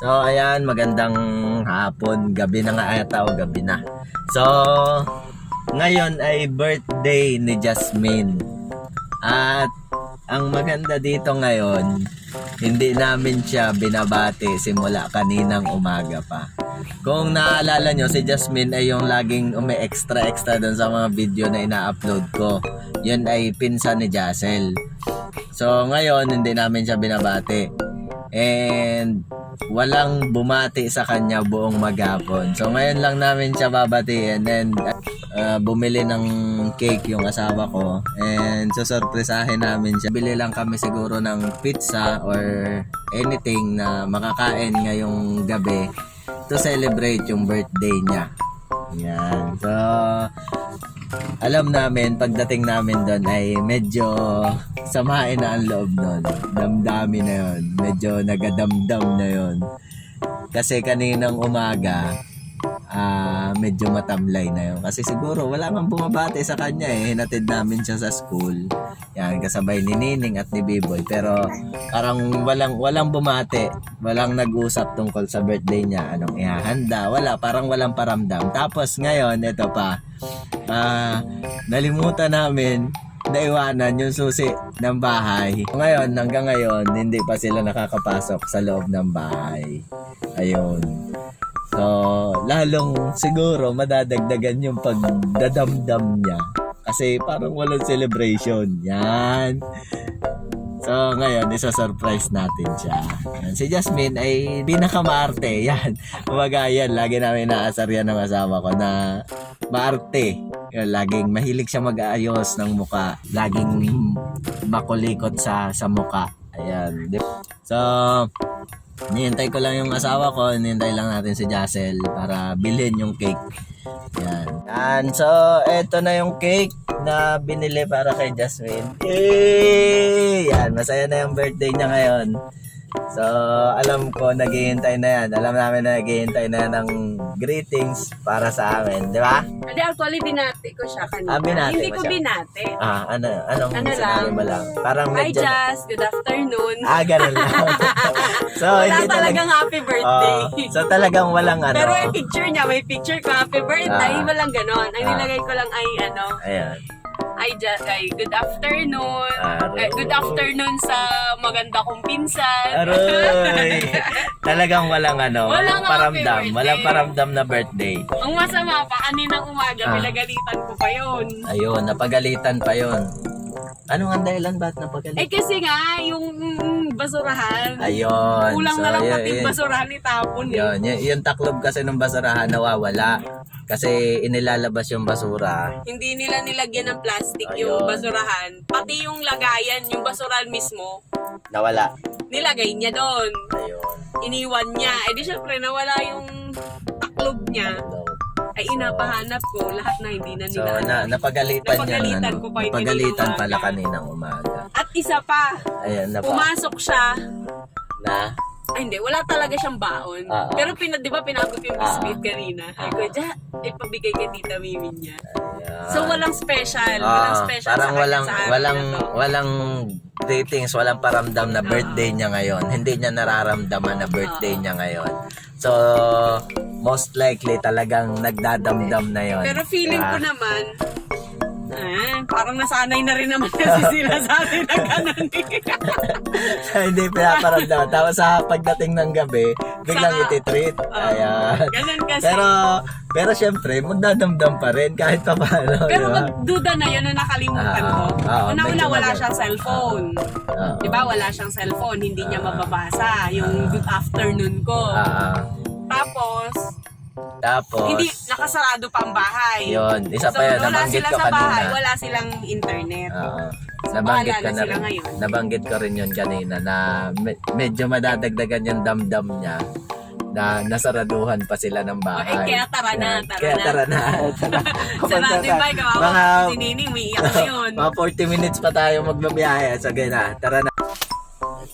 So, ayan, magandang hapon. Gabi na nga ata o gabi na. So, ngayon ay birthday ni Jasmine. At ang maganda dito ngayon, hindi namin siya binabati simula kaninang umaga pa. Kung naalala nyo, si Jasmine ay yung laging umi-extra-extra doon sa mga video na ina-upload ko. Yun ay pinsan ni Jassel. So, ngayon, hindi namin siya binabati. And walang bumati sa kanya buong maghapon. So ngayon lang namin siya babatiin and uh, bumili ng cake yung asawa ko and susurpresahin namin siya. Bili lang kami siguro ng pizza or anything na makakain ngayong gabi to celebrate yung birthday niya. Yan. So, alam namin, pagdating namin doon ay medyo samain na ang loob nun. Damdami na yon Medyo nagadamdam na yon Kasi kaninang umaga, ah medyo matamlay na yun. Kasi siguro wala mang bumabati sa kanya eh. Hinatid namin siya sa school. Yan, kasabay ni Nining at ni Biboy. Pero parang walang, walang bumati. Walang nag-usap tungkol sa birthday niya. Anong ihahanda. Wala, parang walang paramdam. Tapos ngayon, ito pa. Ah, nalimutan namin naiwanan yung susi ng bahay. Ngayon, hanggang ngayon, hindi pa sila nakakapasok sa loob ng bahay. Ayun. So, lalong siguro madadagdagan yung pagdadamdam niya. Kasi parang walang celebration. Yan. So, ngayon, isa-surprise natin siya. Si Jasmine ay pinakamaarte. Yan. Kumbaga, yan. Lagi namin naasar yan ng asawa ko na maarte. Yan, laging mahilig siya mag-aayos ng muka. Laging makulikot sa sa muka. Ayan. So, Nihintay ko lang yung asawa ko, nihintay lang natin si Jassel para bilhin yung cake. Yan. Yan. So, eto na yung cake na binili para kay Jasmine. Yay! Yan, masaya na yung birthday niya ngayon. So, alam ko, naghihintay na yan. Alam namin na naghihintay na yan ng greetings para sa amin. Di ba? Hindi, actually, binati ko siya kanina. Ah, binati Hindi mo ko siya? binati. Ah, ano, anong Ano sinabi lang? mo lang? Parang Hi, medyo... Jazz. Good afternoon. Ah, ganun lang. so, Wala hindi talaga... talagang happy birthday. Oh, so, talagang walang ano. Pero yung picture niya, may picture ko, happy birthday. Ah. Walang ganon. Ang Ah. nilagay ko lang ay, ano, Ayan. Ay, Jazz, ay good afternoon. Aroy. Eh, good afternoon sa maganda kong pinsan. Aroy! Talagang walang ano, walang, paramdam. Walang paramdam na birthday. Ang masama pa, kaninang umaga, Ah. pinagalitan ko pa yun. Ayun, napagalitan pa yon. Ano ang dahilan ba't Eh napagalitan? kasi nga, yung mm, basurahan. Ayun. Kulang so, na lang yun, pati yun. basurahan itapon eh. Yun, yun, yung taklob kasi ng basurahan nawawala. Kasi inilalabas yung basura. Hindi nila nilagyan ng plastic yung Ayun. basurahan. Pati yung lagayan, yung basurahan mismo, Nawala. nilagay niya doon. Ayun. Iniwan niya. Eh di syempre nawala yung taklob niya. Ay inapahanap ko lahat na hindi na So, nila. na, napagalitan niya. Napagalitan Ano, ko pa yung napagalitan umaga. pala kaninang umaga. At isa pa, Ayan na pa. pumasok siya. Na? Ay hindi, wala talaga siyang baon. Ah, ah. Pero pina, di ba pinabot yung Ah, biscuit kanina? Ay ko, ja, ipabigay kay Tita Mimi niya. Ayan. So walang special. walang Ah, special parang sa kanya walang sa amin walang na to. walang datings, walang paramdam na birthday niya ngayon. Hindi niya nararamdaman na birthday Ah. niya ngayon. So, most likely talagang nagdadamdam na yon. Pero feeling ko Diba? naman, ah, parang nasanay na rin naman kasi sila sa atin na ganun eh. hindi pinaparamdam. Tapos sa pagdating ng gabi, biglang Saka- ititreat. Ah, Ayan. Ganun kasi. Pero, pero syempre, magdadamdam pa rin kahit pa paano. Pero magduda na yun na nakalimutan Ah, ko. ah, Una-una medyo wala mag- siyang cellphone. Ah, Di ba wala siyang cellphone, hindi niya Ah. mababasa yung good afternoon ko. ah, ah. Tapos, Tapos, hindi nakasarado pa ang bahay. yun, isa So, pa yan, wala nabanggit sila ko sa bahay, kanina. wala silang internet. Oo. So, nabanggit bahala ko na na sila rin. ngayon. Nabanggit ko rin yun kanina na me- medyo madadagdagan yung damdam niya na nasaraduhan pa sila ng eh, bahay. kaya tara na, Yan. tara Kaya na. tara na. tara. Sarado yung bahay, kawawa Mga, si Nining, may iyak na yun. mga 40 minutes pa tayo magbabiyahe. So, ganyan na. Tara na.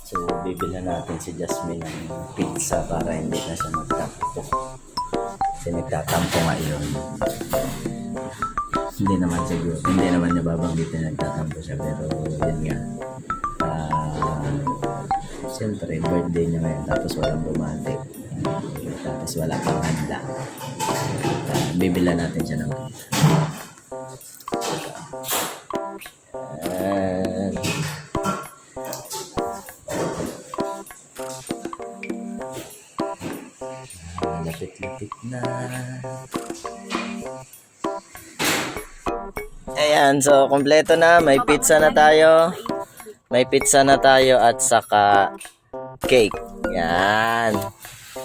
So, bibilan natin si Jasmine ng pizza para hindi na siya magtampo. Kasi nagtatampo ngayon. hindi naman siguro, hindi naman niya babanggitin na nagtatampo siya, pero yun nga. Ah, Siyempre, birthday niya ngayon, tapos walang bumati. Tapos wala pang handa. Uh, bibila natin siya ng Ayan. Lapit-lapit na. Ayan, so kompleto na. May pizza na tayo. May pizza na tayo at saka cake. Yan.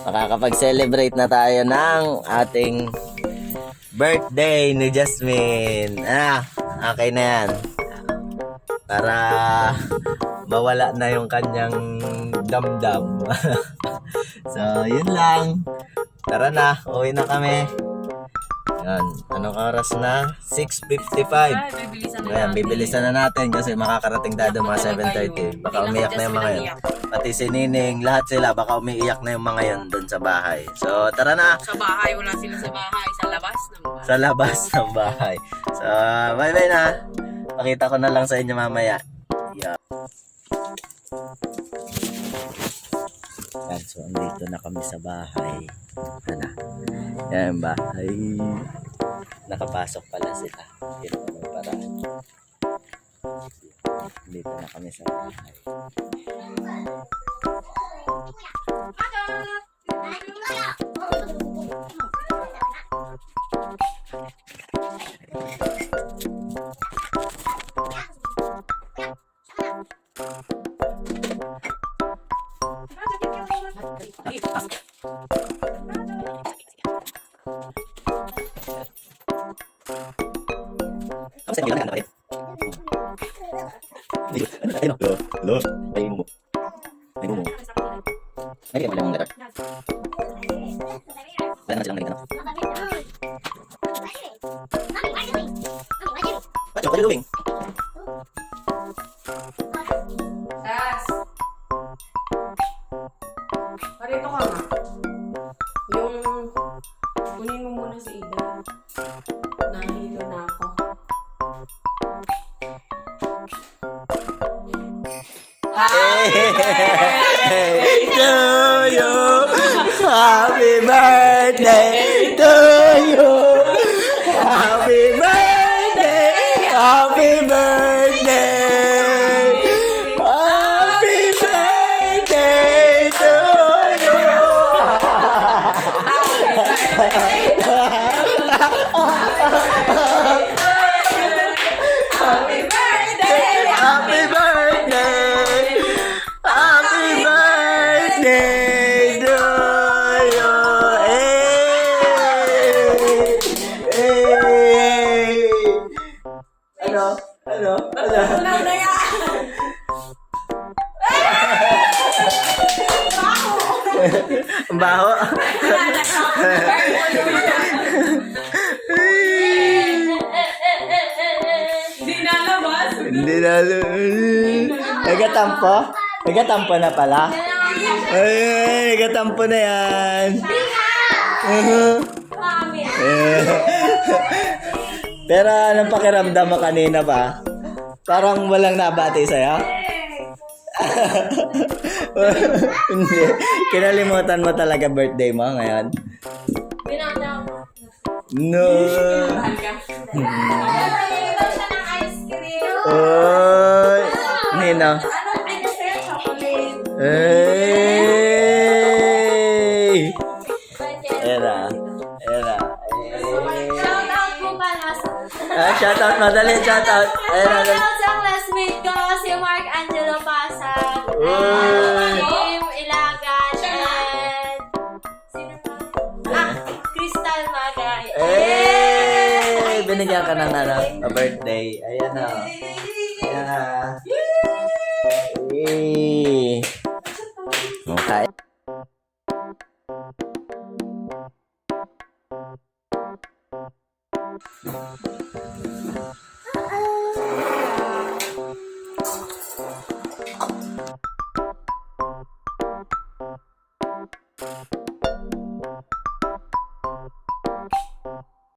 Makakapag-celebrate na tayo ng ating birthday ni Jasmine. Ah, okay na yan. Para mawala na yung kanyang damdam. so, yun lang. Tara na, uwi na kami. Yan, anong oras na? 6.55. Ay, bibilisan na Ayan, bibilisan na natin kasi makakarating tayo doon mga 7.30. Baka umiyak na yung mga yun. Pati si Nining, lahat sila, baka umiiyak na yung mga yun doon sa bahay. So, tara na! Sa bahay, wala sila sa bahay. Sa labas ng bahay. Sa labas ng bahay. So, bye-bye na! Pakita ko na lang sa inyo mamaya. Yeah. Yan, so andito na kami sa bahay. Ano? Yan, bahay. Nakapasok pala sila. Yan naman para. Dito na kami sa bahay. What are you doing? Hindi na. Nagatampo? Nagatampo na pala? Ay, nagatampo na yan. Uh-huh. Pero anong pakiramdam mo kanina ba? Parang walang nabati sa'yo? Hindi. Kinalimutan mo talaga birthday mo ngayon? Binata ko. No. Oy. Nino. Hey! Era. Era. Shout out po pala sa... Ah, shout out, madali, shout out. Era. Binigyan ka ng ano, a birthday. Ayan na. Ayan na. Eh. Okay.